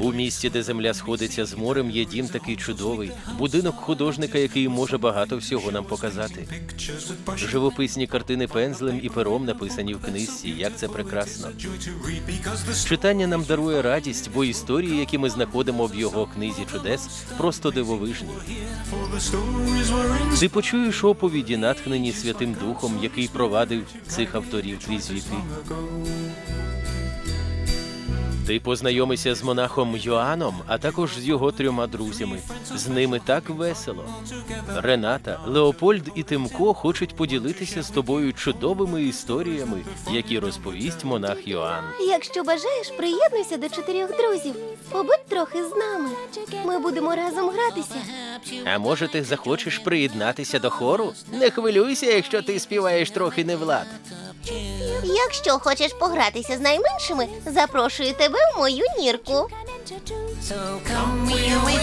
У місті, де земля сходиться з морем, є дім такий чудовий, будинок художника, який може багато всього нам показати. Живописні картини пензлем і пером написані в книжці. Як це прекрасно. Читання нам дарує радість, бо історії, які ми знаходимо в його книзі чудес, просто дивовижні. Ти почуєш оповіді, натхнені Святим Духом, який провадив цих авторів крізь віки. Ти познайомишся з монахом Йоанном, а також з його трьома друзями. З ними так весело. Рената, Леопольд і Тимко хочуть поділитися з тобою чудовими історіями, які розповість монах Йоанн. Якщо бажаєш, приєднуйся до чотирьох друзів. Побудь трохи з нами. Ми будемо разом гратися. А може, ти захочеш приєднатися до хору? Не хвилюйся, якщо ти співаєш трохи не влад. Якщо хочеш погратися з найменшими, запрошую тебе в мою нірку.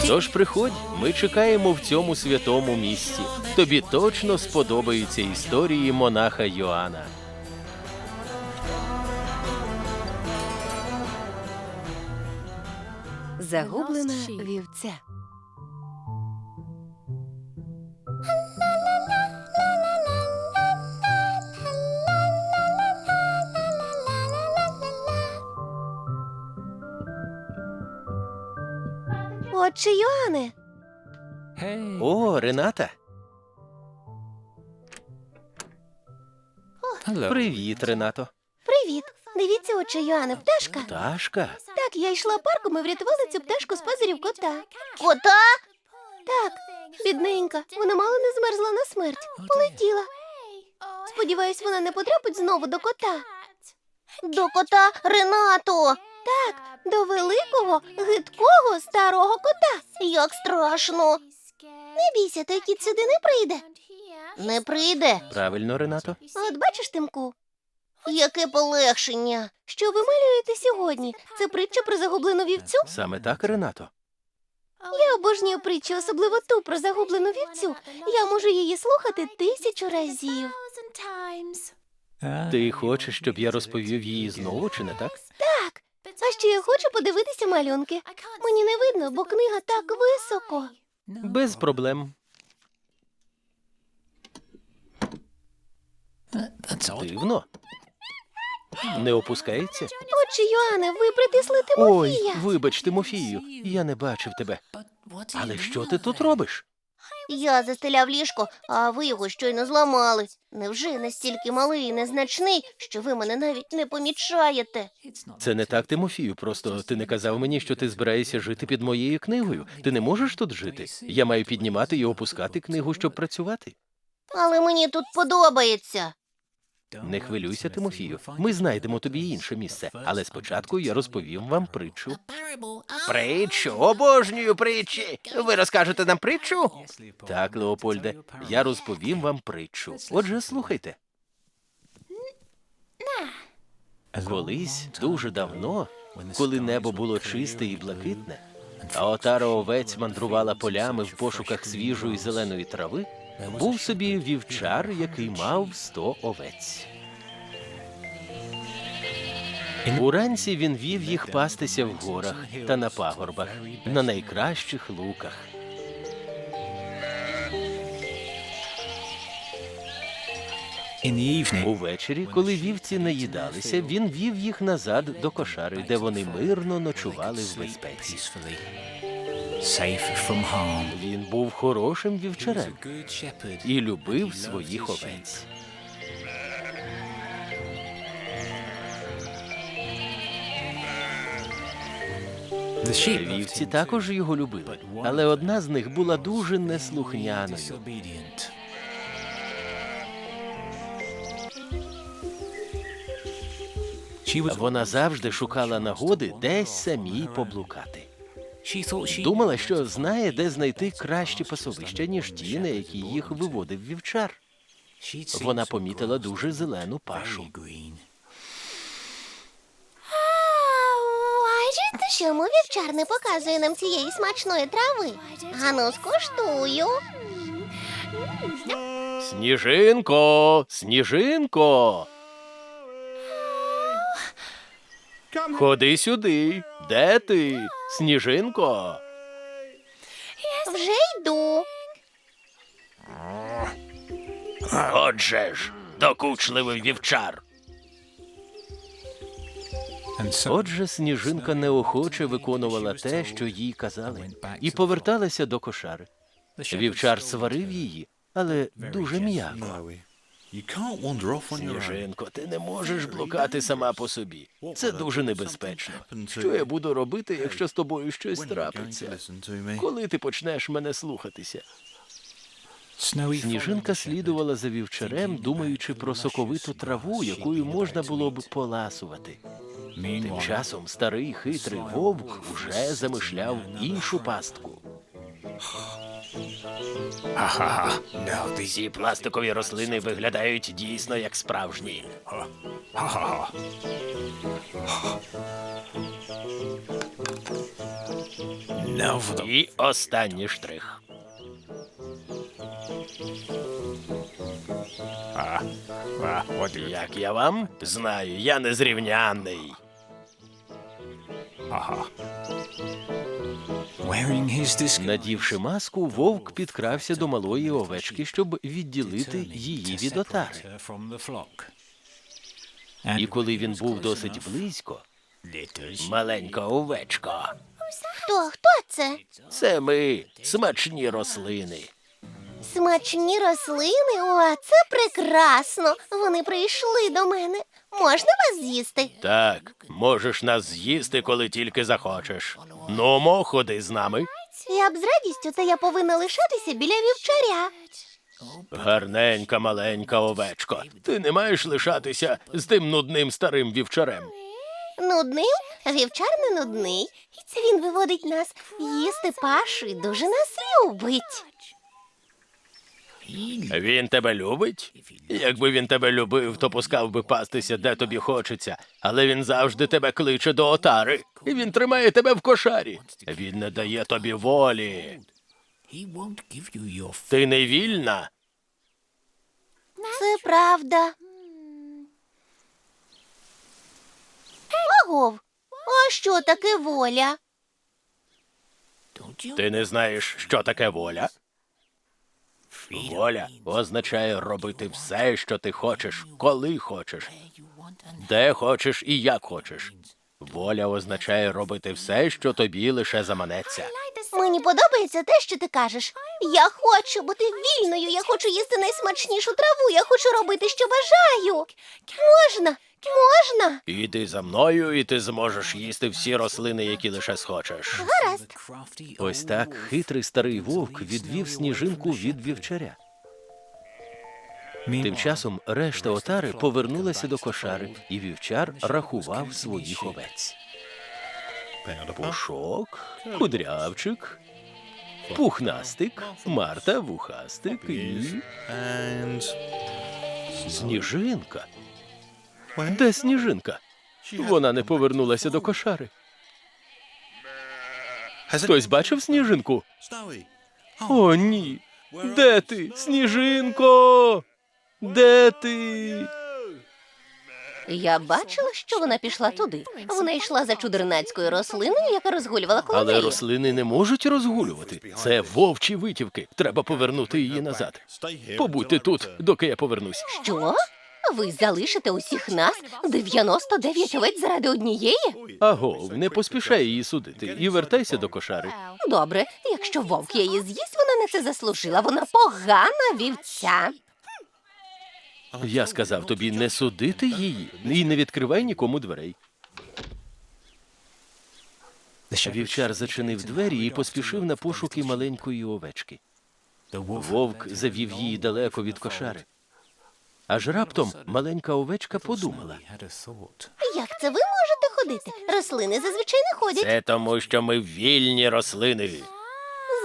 Тож приходь, ми чекаємо в цьому святому місці. Тобі точно сподобаються історії монаха Йоанна. Загублена вівця. Отче Йоанне, О, Рената. Привіт, Ренато. привіт. Дивіться, отче Йоанне, пташка. Пташка. Так, я йшла парком і врятувала цю пташку з пазирів кота. Кота? Так, бідненька. Вона мало не змерзла на смерть. Полетіла. Сподіваюсь, вона не потрапить знову до кота. До кота Ренато. Так, до великого, гидкого старого кота. Як страшно. Не бійся, той кіт сюди не прийде. Не прийде. Правильно, Ренато. От бачиш, Тимку? Яке полегшення. Що ви малюєте сьогодні? Це притча про загублену вівцю? Саме так, Ренато. Я обожнюю притчу, особливо ту про загублену вівцю. Я можу її слухати тисячу разів. Ти хочеш, щоб я розповів її знову, чи не так? Так. А ще я хочу подивитися малюнки. Мені не видно, бо книга так високо. Без проблем. Дивно. Не опускається? Отче Йоанне, ви притисли Ой, Тимофія. вибач, Тимофію, я не бачив тебе. Але що ти тут робиш? Я застеляв ліжко, а ви його щойно зламали. Невже настільки малий і незначний, що ви мене навіть не помічаєте? Це не так, Тимофію. Просто ти не казав мені, що ти збираєшся жити під моєю книгою. Ти не можеш тут жити. Я маю піднімати і опускати книгу, щоб працювати. Але мені тут подобається. Не хвилюйся, Тимофію. Ми знайдемо тобі інше місце. Але спочатку я розповім вам притчу. Притчу, обожнюю притчі. Ви розкажете нам притчу? Так, Леопольде, я розповім вам притчу. Отже, слухайте. Колись дуже давно, коли небо було чисте і блакитне, а отара овець мандрувала полями в пошуках свіжої зеленої трави, був собі вівчар, який мав сто овець. Уранці він вів їх пастися в горах та на пагорбах, на найкращих луках. Увечері, коли вівці наїдалися, він вів їх назад до кошари, де вони мирно ночували в безпеці. Safe from harm. Він був хорошим вівчарем і любив своїх овець. Вівці також його любили, але одна з них була дуже неслухняною. Вона завжди шукала нагоди десь самій поблукати. Думала, що знає, де знайти кращі пасовища, ніж ті, на які їх виводив вівчар. Вона помітила дуже зелену пашу. Чому вівчар не показує нам цієї смачної трави? Ану, скуштую. Сніжинко, сніжинко. Ходи сюди. Де ти? Сніжинко? Вже йду. Отже ж, докучливий вівчар. Отже, сніжинка неохоче виконувала те, що їй казали, і поверталася до кошари. Вівчар сварив її, але дуже м'яко. Сніжинко, ти не можеш блукати сама по собі. Це дуже небезпечно. Що я буду робити, якщо з тобою щось трапиться? Коли ти почнеш мене слухатися? Сніжинка слідувала за вівчарем, думаючи про соковиту траву, якою можна було б поласувати. Тим часом старий хитрий вовк уже замишляв іншу пастку. Ці пластикові рослини виглядають дійсно як справжні. The І останній штрих. what do you Як я вам? Знаю, я незрівнянний. disguise? Надівши маску, вовк підкрався до малої овечки, щоб відділити її від отари. І коли він був досить близько, маленька овечка. Хто? Хто це? Це ми, смачні рослини. Смачні рослини? О, це прекрасно. Вони прийшли до мене. Можна вас з'їсти? Так, можеш нас з'їсти, коли тільки захочеш. Ну, мо, ходи з нами. Я б з радістю, та я повинна лишатися біля вівчаря. Гарненька маленька овечко. Ти не маєш лишатися з тим нудним старим вівчарем. Нудним? Вівчар не нудний. Він виводить нас їсти пашу і дуже нас любить. Він тебе любить? Якби він тебе любив, то пускав би пастися, де тобі хочеться. Але він завжди тебе кличе до отари, і він тримає тебе в кошарі. Він не дає тобі волі. Ти не вільна. Це правда. Агов, а що таке воля? Ти не знаєш, що таке воля? Воля означає робити все, що ти хочеш, коли хочеш, де хочеш і як хочеш. Воля означає робити все, що тобі лише заманеться. Мені подобається те, що ти кажеш. Я хочу бути вільною, я хочу їсти найсмачнішу траву, я хочу робити, що бажаю. Можна, можна. Іди за мною, і ти зможеш їсти всі рослини, які лише схочеш. Гаразд. Ось так хитрий старий вовк відвів сніжинку від вівчаря. Тим часом решта отари повернулася до кошари, і вівчар рахував своїх овець. Пушок, кудрявчик, пухнастик, Марта, вухастик і сніжинка. Де сніжинка? Вона не повернулася до кошари. Хтось бачив сніжинку? О, ні. Де ти, сніжинко? Де ти? Я бачила, що вона пішла туди. Вона йшла за чудернацькою рослиною, яка розгулювала коло Але неї. рослини не можуть розгулювати. Це вовчі витівки. Треба повернути її назад. Побудьте тут, доки я повернусь. Що? Ви залишите усіх нас 99 овець заради однієї? Агов, не поспішай її судити і вертайся до кошари. Добре, якщо вовк її з'їсть, вона на це заслужила. Вона погана вівця. Я сказав тобі не судити її і не відкривай нікому дверей. Вівчар зачинив двері і поспішив на пошуки маленької овечки. Вовк завів її далеко від кошари. Аж раптом маленька овечка подумала. Як це ви можете ходити? Рослини зазвичай не ходять. Це тому, що ми вільні рослини.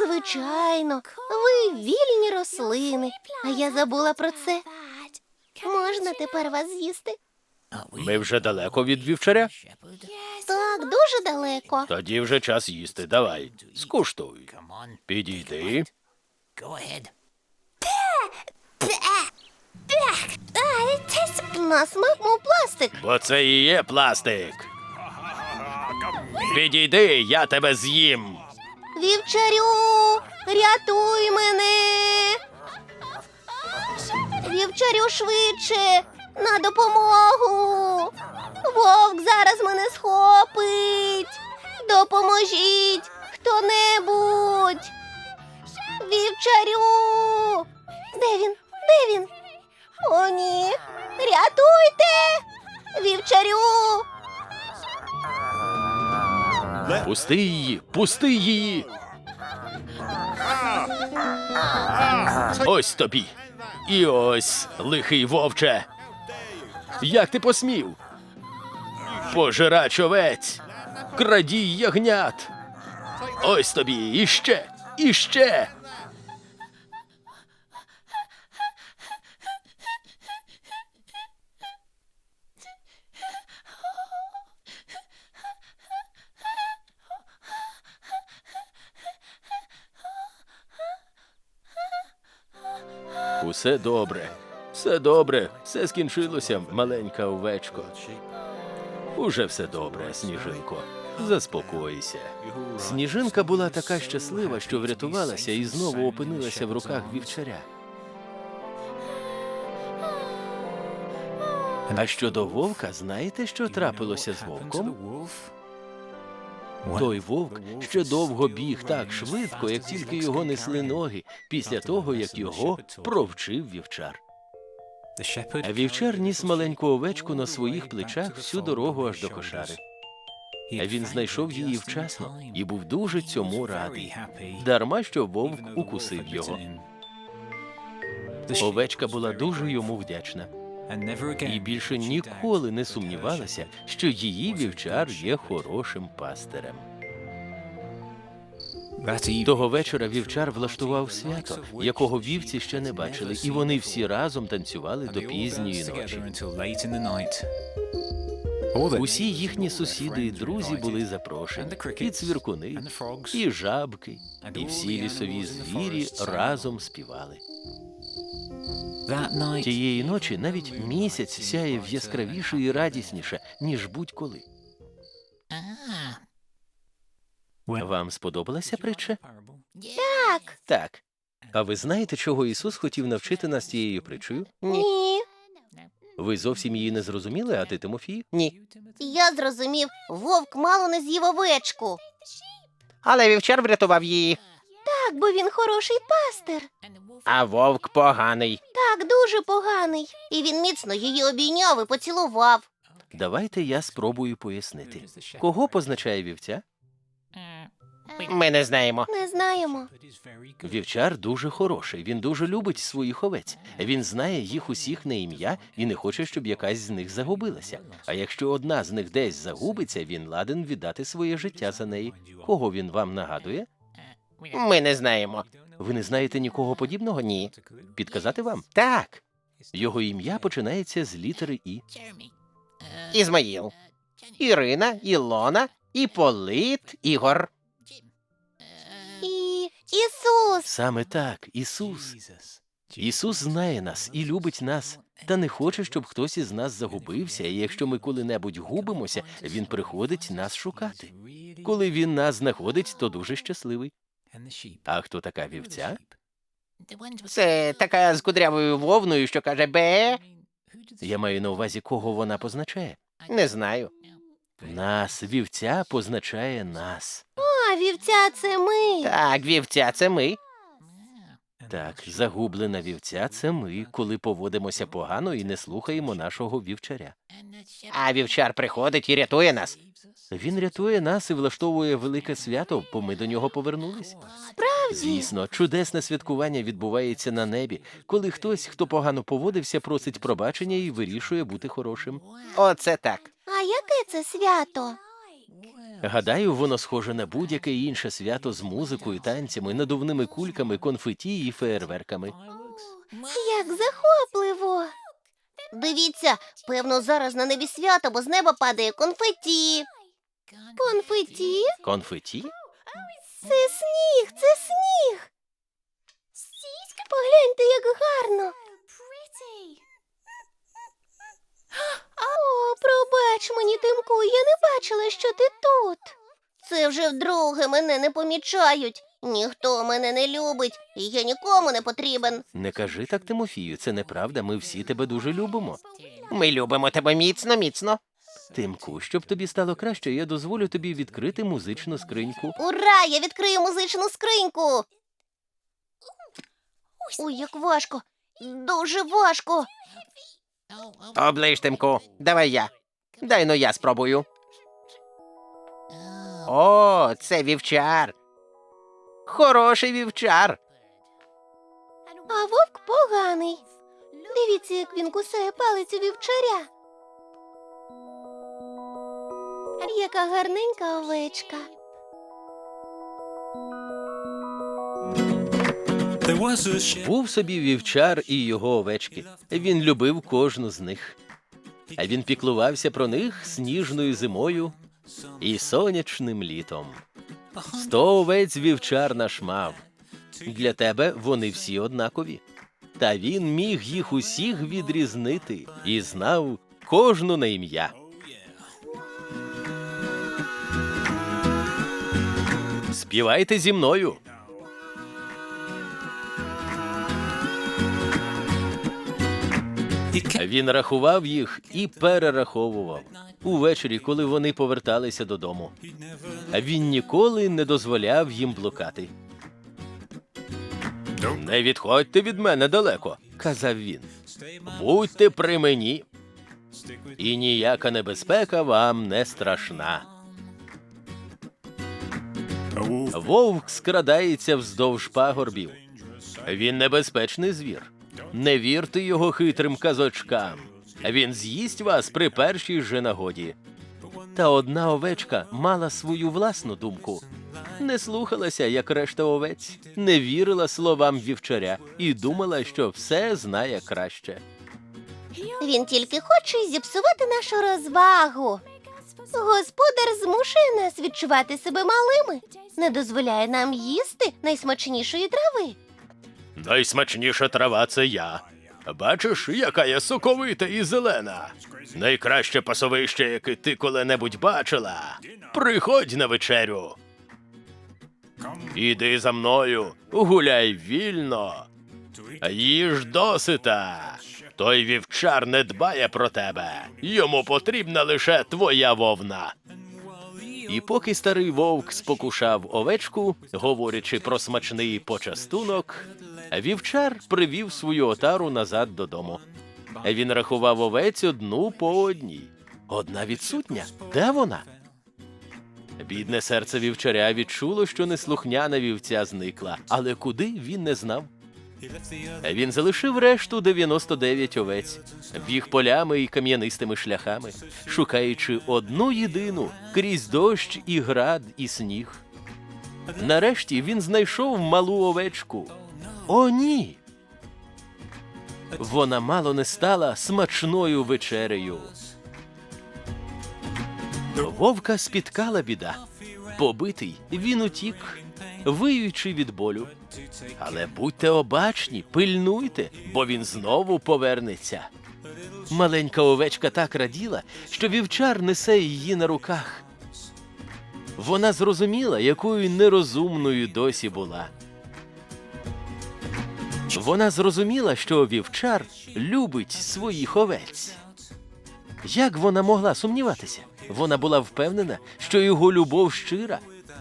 Звичайно, ви вільні рослини. А я забула про це. Можна тепер вас з'їсти? Ми вже далеко від вівчаря. Так, дуже далеко. Тоді вже час їсти. Давай, скуштуй. Підійди. На смак, мов пластик. Бо це і є пластик. Підійди, я тебе з'їм. Вівчарю, рятуй мене. Вівчарю швидше, на допомогу. Вовк зараз мене схопить. Допоможіть хто-небудь. Вівчарю. Де він? Де він? О, ні. Рятуйте. Вівчарю. Пусти її, пусти її. Ось тобі. І ось, лихий вовче. Як ти посмів? Пожирач овець, крадій ягнят. Ось тобі, іще, іще. Усе добре, все добре, все скінчилося, маленька овечко. Уже все добре, сніжинко. Заспокойся. Сніжинка була така щаслива, що врятувалася і знову опинилася в руках вівчаря. А щодо вовка, знаєте, що трапилося з вовком? Той вовк ще довго біг так швидко, як тільки його несли ноги, після того, як його провчив вівчар. Вівчар ніс маленьку овечку на своїх плечах всю дорогу аж до кошари. Він знайшов її вчасно і був дуже цьому радий. Дарма що вовк укусив його. Овечка була дуже йому вдячна і більше ніколи не сумнівалася, що її вівчар є хорошим пастирем. Того вечора вівчар влаштував свято, якого вівці ще не бачили, і вони всі разом танцювали до пізньої ночі. Усі їхні сусіди і друзі були запрошені, і цвіркуни, і жабки, і всі лісові звірі разом співали. Тієї ночі навіть місяць сяяв яскравіше і радісніше, ніж будь-коли. Вам сподобалася притча? Так. Так. А ви знаєте, чого Ісус хотів навчити нас цією притчею? Ні. Ви зовсім її не зрозуміли, а ти, Тимофій? Ні. Я зрозумів, вовк мало не з'їв овечку. Але вівчар врятував її, Так, бо він хороший пастир. а вовк поганий. Так, дуже поганий. І він міцно її обійняв і поцілував. Давайте я спробую пояснити. Кого позначає вівця? Ми не знаємо. Не знаємо. Вівчар дуже хороший, він дуже любить своїх овець. Він знає їх усіх на ім'я і не хоче, щоб якась з них загубилася. А якщо одна з них десь загубиться, він ладен віддати своє життя за неї. Кого він вам нагадує? Ми не знаємо. Ви не знаєте нікого подібного? Ні. Підказати вам? Так, Його ім'я починається з літери І. Ізмаїл. Ірина, Ілона, Іполит, Ігор. І Ісус. Саме так, Ісус. Ісус знає нас і любить нас, та не хоче, щоб хтось із нас загубився, і якщо ми коли-небудь губимося, Він приходить нас шукати. Коли він нас знаходить, то дуже щасливий. А хто така вівця? Це така з кудрявою вовною, що каже бе. Я маю на увазі, кого вона позначає. Не знаю. Нас, вівця позначає нас. А вівця це ми. Так, вівця це ми. Так, загублена вівця це ми, коли поводимося погано і не слухаємо нашого вівчаря. А вівчар приходить і рятує нас. Він рятує нас і влаштовує велике свято, бо ми до нього повернулись. Справді. Звісно, чудесне святкування відбувається на небі, коли хтось, хто погано поводився, просить пробачення і вирішує бути хорошим. Оце так. А яке це свято? Гадаю, воно схоже на будь-яке інше свято з музикою, танцями, надувними кульками, конфеті і феєрверками. Як захопливо. Дивіться, певно, зараз на небі свято, бо з неба падає конфеті. Конфеті? Конфеті? Це сніг, це сніг. Погляньте, як гарно. О, пробач мені, Тимку, я не бачила, що ти тут. Це вже вдруге мене не помічають. Ніхто мене не любить, і я нікому не потрібен. Не кажи так, Тимофію, це неправда. Ми всі тебе дуже любимо. Ми любимо тебе міцно, міцно. Тимку, щоб тобі стало краще, я дозволю тобі відкрити музичну скриньку. Ура! Я відкрию музичну скриньку. Ой, як важко. Дуже важко. Оближ, Тимку. Давай я. Дай ну я спробую. О, це вівчар. Хороший вівчар. А вовк поганий. Дивіться, як він кусає палицю вівчаря. Яка гарненька овечка. Був собі вівчар і його овечки. Він любив кожну з них. А він піклувався про них сніжною зимою і сонячним літом. Сто овець вівчар наш мав. Для тебе вони всі однакові. Та він міг їх усіх відрізнити і знав кожну на ім'я. Співайте зі мною. Він рахував їх і перераховував увечері, коли вони поверталися додому. А він ніколи не дозволяв їм блукати. Не відходьте від мене далеко, казав він. Будьте при мені, і ніяка небезпека вам не страшна. Вовк скрадається вздовж пагорбів. Він небезпечний звір. Не вірте його хитрим казочкам. Він з'їсть вас при першій же нагоді. Та одна овечка мала свою власну думку. Не слухалася, як решта овець, не вірила словам вівчаря і думала, що все знає краще. Він тільки хоче зіпсувати нашу розвагу. Господар змушує нас відчувати себе малими, не дозволяє нам їсти найсмачнішої трави. Найсмачніша трава це я. Бачиш, яка я соковита і зелена. Найкраще пасовище, яке ти коли-небудь бачила. Приходь на вечерю. Іди за мною, гуляй вільно. Їж досита. Той вівчар не дбає про тебе. Йому потрібна лише твоя вовна. І поки старий вовк спокушав овечку, говорячи про смачний почастунок, вівчар привів свою отару назад додому. Він рахував овець одну по одній. Одна відсутня. Де вона? Бідне серце вівчаря відчуло, що неслухняна вівця зникла, але куди він не знав. Він залишив решту 99 овець, біг полями і кам'янистими шляхами, шукаючи одну єдину крізь дощ і град і сніг. Нарешті він знайшов малу овечку. О, ні! Вона мало не стала смачною вечерею. Вовка спіткала біда. Побитий, він утік, виючи від болю. Але будьте обачні, пильнуйте, бо він знову повернеться. Маленька овечка так раділа, що вівчар несе її на руках. Вона зрозуміла, якою нерозумною досі була. Вона зрозуміла, що вівчар любить своїх овець. Як вона могла сумніватися? Вона була впевнена, що його любов щира.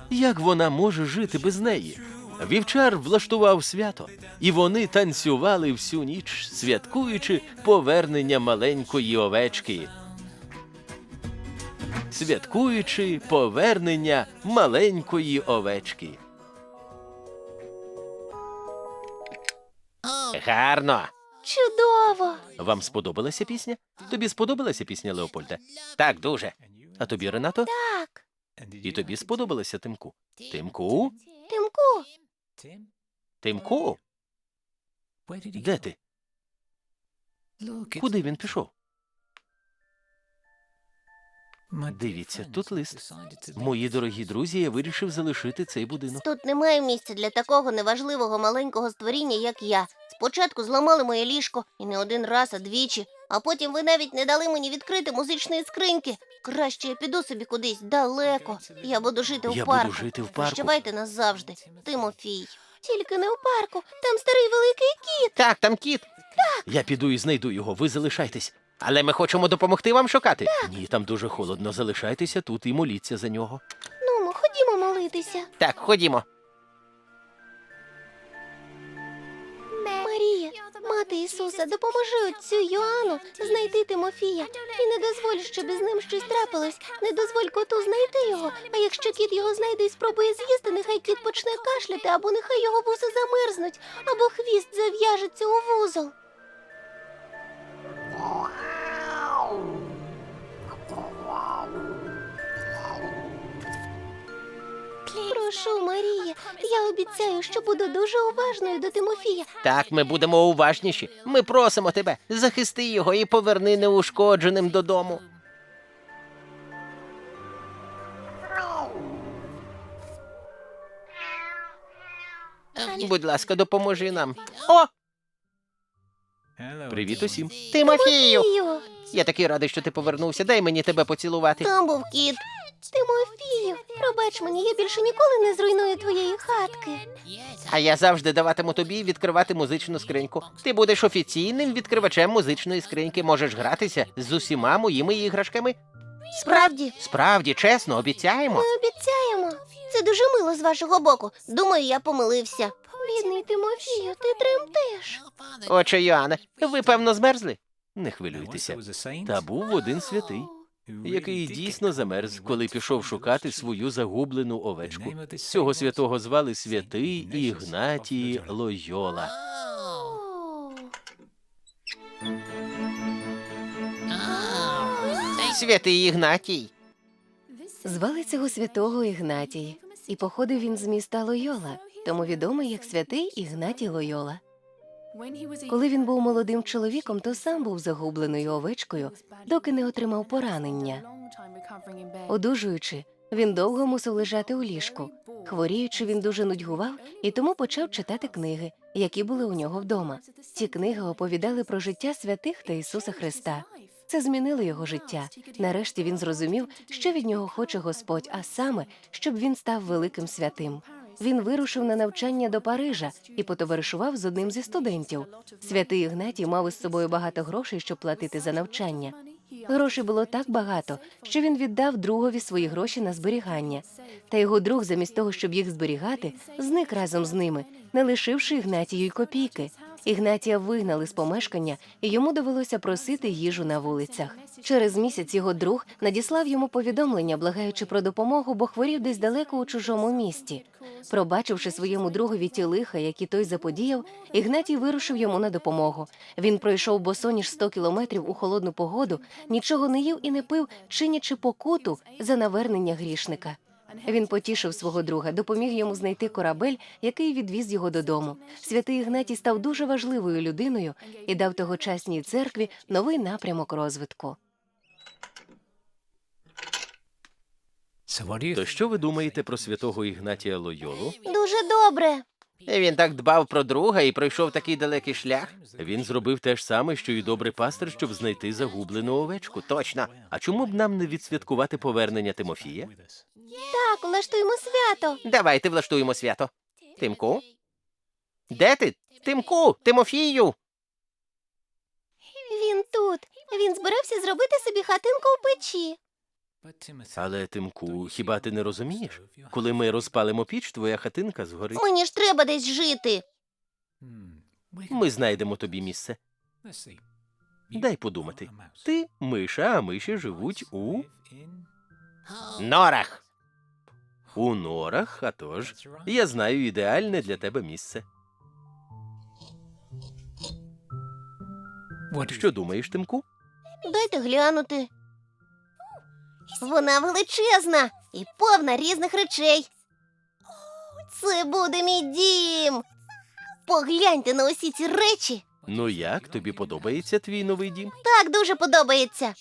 Як вона може жити без неї? Вівчар влаштував свято, і вони танцювали всю ніч, святкуючи повернення маленької овечки. Святкуючи повернення маленької овечки. Гарно. Чудово! Вам сподобалася пісня? Тобі сподобалася пісня Леопольда? Так, дуже. А тобі, Ренато? Так, І тобі сподобалася Тимку? Тимку? Тимку, Тимку? Де ти? Куди він пішов? Дивіться, тут лист. Мої дорогі друзі, я вирішив залишити цей будинок. тут немає місця для такого неважливого маленького створіння, як я. Спочатку зламали моє ліжко і не один раз, а двічі, а потім ви навіть не дали мені відкрити музичної скриньки. Краще я піду собі кудись далеко. Я буду жити у Я буду жити в парку. Прощавайте назавжди, Тимофій. Тільки не у парку. Там старий великий кіт. Так, там кіт. Я піду і знайду його, ви залишайтесь. Але ми хочемо допомогти вам шукати. Ні, там дуже холодно. Залишайтеся тут і моліться за нього. Ну, ми ходімо молитися. Так, ходімо. Марія, мати Ісуса, допоможи отцю Йоанну знайти Тимофія. І не дозволь, щоб із ним щось трапилось. Не дозволь коту знайти його. А якщо кіт його знайде і спробує з'їсти, нехай кіт почне кашляти, або нехай його вуса замерзнуть, або хвіст зав'яжеться у вузол. Прошу, Марія, я обіцяю, що буду дуже уважною до Тимофія. Так, ми будемо уважніші. Ми просимо тебе, захисти його і поверни неушкодженим додому. Будь ласка, допоможи нам. О. Привіт усім. Тимофію! Я такий радий, що ти повернувся. Дай мені тебе поцілувати. там був кіт. Тимофію, пробач мені, я більше ніколи не зруйную твоєї хатки. А я завжди даватиму тобі відкривати музичну скриньку. Ти будеш офіційним відкривачем музичної скриньки. Можеш гратися з усіма моїми іграшками. Справді, Справді, чесно, обіцяємо. ми обіцяємо. Це дуже мило з вашого боку. Думаю, я помилився. Бідний Тимофію, ти тремтиш. Отче Йоанне, ви певно змерзли? Не хвилюйтеся. Та був один святий, який дійсно замерз, коли пішов шукати свою загублену овечку. Цього святого звали святий Ігнатій Лойола. Святий Ігнатій. Звали цього святого Ігнатій, і походив він з міста Лойола, тому відомий як святий Ігнатій Лойола. Коли він був молодим чоловіком, то сам був загубленою овечкою, доки не отримав поранення. Одужуючи, він довго мусив лежати у ліжку. Хворіючи, він дуже нудьгував і тому почав читати книги, які були у нього вдома. Ці книги оповідали про життя святих та Ісуса Христа. Це змінило його життя. Нарешті він зрозумів, що від нього хоче Господь, а саме, щоб він став великим святим. Він вирушив на навчання до Парижа і потоваришував з одним зі студентів. Святий Ігнатій мав із собою багато грошей, щоб платити за навчання. Грошей було так багато, що він віддав другові свої гроші на зберігання. Та його друг, замість того, щоб їх зберігати, зник разом з ними, не лишивши Ігнатію й копійки. Ігнатія вигнали з помешкання, і йому довелося просити їжу на вулицях. Через місяць його друг надіслав йому повідомлення, благаючи про допомогу, бо хворів десь далеко у чужому місті. Пробачивши своєму другові ті лиха, які той заподіяв, Ігнатій вирушив йому на допомогу. Він пройшов босоніж 100 кілометрів у холодну погоду, нічого не їв і не пив, чинячи покуту за навернення грішника. Він потішив свого друга, допоміг йому знайти корабель, який відвіз його додому. Святий Ігнатій став дуже важливою людиною і дав тогочасній церкві новий напрямок розвитку. То що ви думаєте про святого Ігнатія Лойолу? Дуже добре. Він так дбав про друга і пройшов такий далекий шлях. Він зробив те ж саме, що й добрий пастир, щоб знайти загублену овечку. Точно. А чому б нам не відсвяткувати повернення Тимофія? Так, влаштуємо свято. Давайте влаштуємо свято. Тимку? Де ти? Тимку, Тимофію. Він тут. Він збирався зробити собі хатинку у печі. Але Тимку, хіба ти не розумієш? Коли ми розпалимо піч, твоя хатинка згорить. Мені ж треба десь жити. Ми знайдемо тобі місце. Дай подумати. Ти миша, а миші живуть у, Норах. У норах. А тож, я знаю ідеальне для тебе місце. Що думаєш, Тимку? Дайте глянути. Вона величезна і повна різних речей. Це буде мій дім. Погляньте на усі ці речі. Ну як тобі подобається твій новий дім? Так дуже подобається.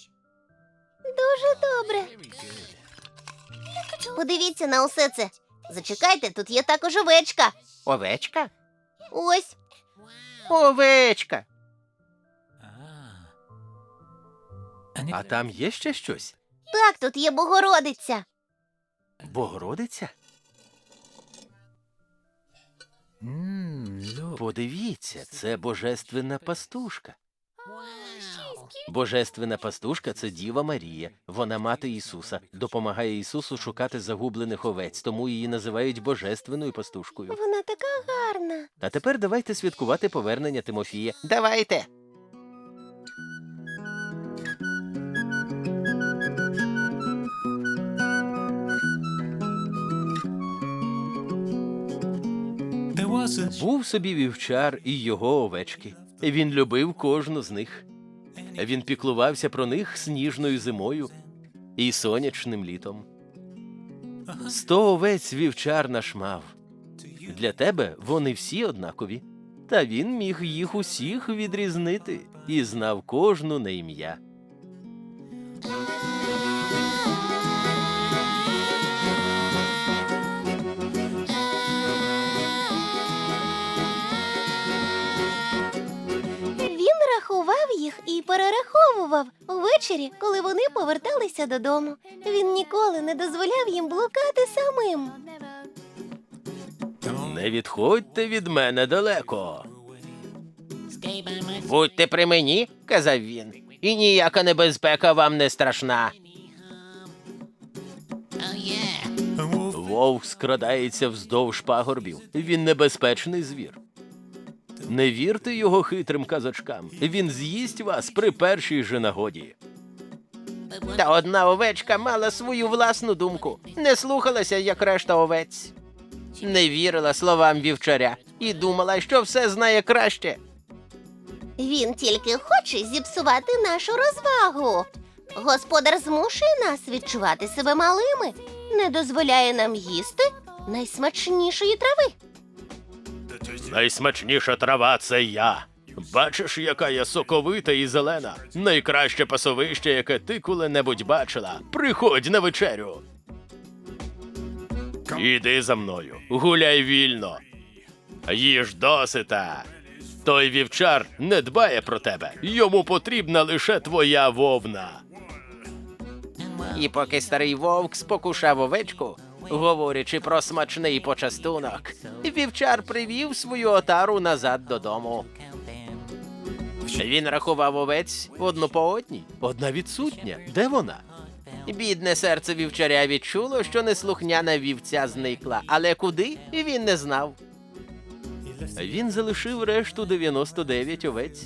Дуже добре. Подивіться на усе це. Зачекайте, тут є також овечка. Овечка? Ось. Овечка. А там є ще щось? Так, тут є Богородиця. Богородиця? Mm. Подивіться, це божественна пастушка. Божественна пастушка це Діва Марія. Вона мати Ісуса, допомагає Ісусу шукати загублених овець, тому її називають божественною пастушкою. Вона така гарна. А тепер давайте святкувати повернення Тимофія. Давайте. Був собі вівчар і його овечки. Він любив кожну з них. Він піклувався про них сніжною зимою і сонячним літом. Сто овець вівчар наш мав. Для тебе вони всі однакові. Та він міг їх усіх відрізнити і знав кожну на ім'я. Перераховував увечері, коли вони поверталися додому. Він ніколи не дозволяв їм блукати самим. Не відходьте від мене далеко. Будьте при мені, казав він, і ніяка небезпека вам не страшна. Вовк скрадається вздовж пагорбів. Він небезпечний звір. Не вірте його хитрим казочкам. Він з'їсть вас при першій же нагоді. Та одна овечка мала свою власну думку, не слухалася, як решта овець. Не вірила словам вівчаря і думала, що все знає краще. Він тільки хоче зіпсувати нашу розвагу. Господар змушує нас відчувати себе малими, не дозволяє нам їсти найсмачнішої трави. Найсмачніша трава це я. Бачиш, яка я соковита і зелена. Найкраще пасовище, яке ти коли-небудь бачила. Приходь на вечерю. Іди за мною, гуляй вільно. Їж досита. Той вівчар не дбає про тебе. Йому потрібна лише твоя вовна. І поки старий вовк спокушав овечку, говорячи про смачний почастунок, вівчар привів свою отару назад додому. Він рахував овець одну по одній. Одна відсутня. Де вона? Бідне серце вівчаря відчуло, що неслухняна вівця зникла, але куди він не знав. Він залишив решту 99 овець,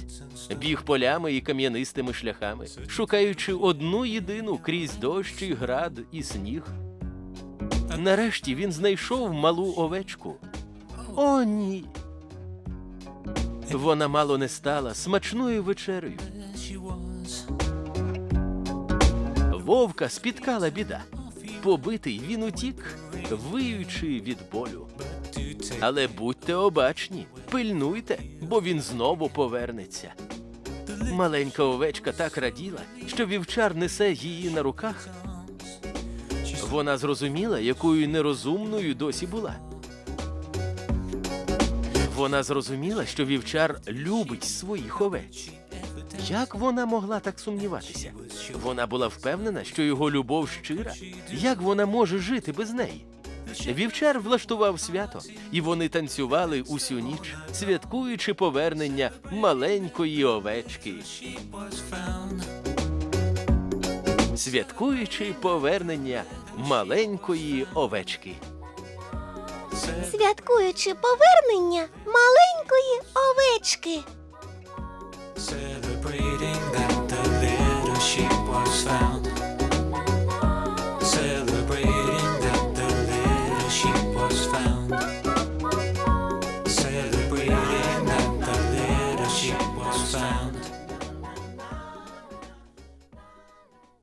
біг полями і кам'янистими шляхами, шукаючи одну єдину крізь дощ і град і сніг. Нарешті він знайшов малу овечку. О, ні. Вона мало не стала смачною вечерею. Вовка спіткала біда. Побитий він утік, виючи від болю. Але будьте обачні, пильнуйте, бо він знову повернеться. Маленька овечка так раділа, що вівчар несе її на руках. Вона зрозуміла, якою нерозумною досі була. Вона зрозуміла, що вівчар любить своїх овець. Як вона могла так сумніватися? Вона була впевнена, що його любов щира. Як вона може жити без неї? Вівчар влаштував свято, і вони танцювали усю ніч, святкуючи повернення маленької овечки. Святкуючи повернення маленької овечки. Святкуючи повернення маленької овечки. Celebrating that the little sheep was found.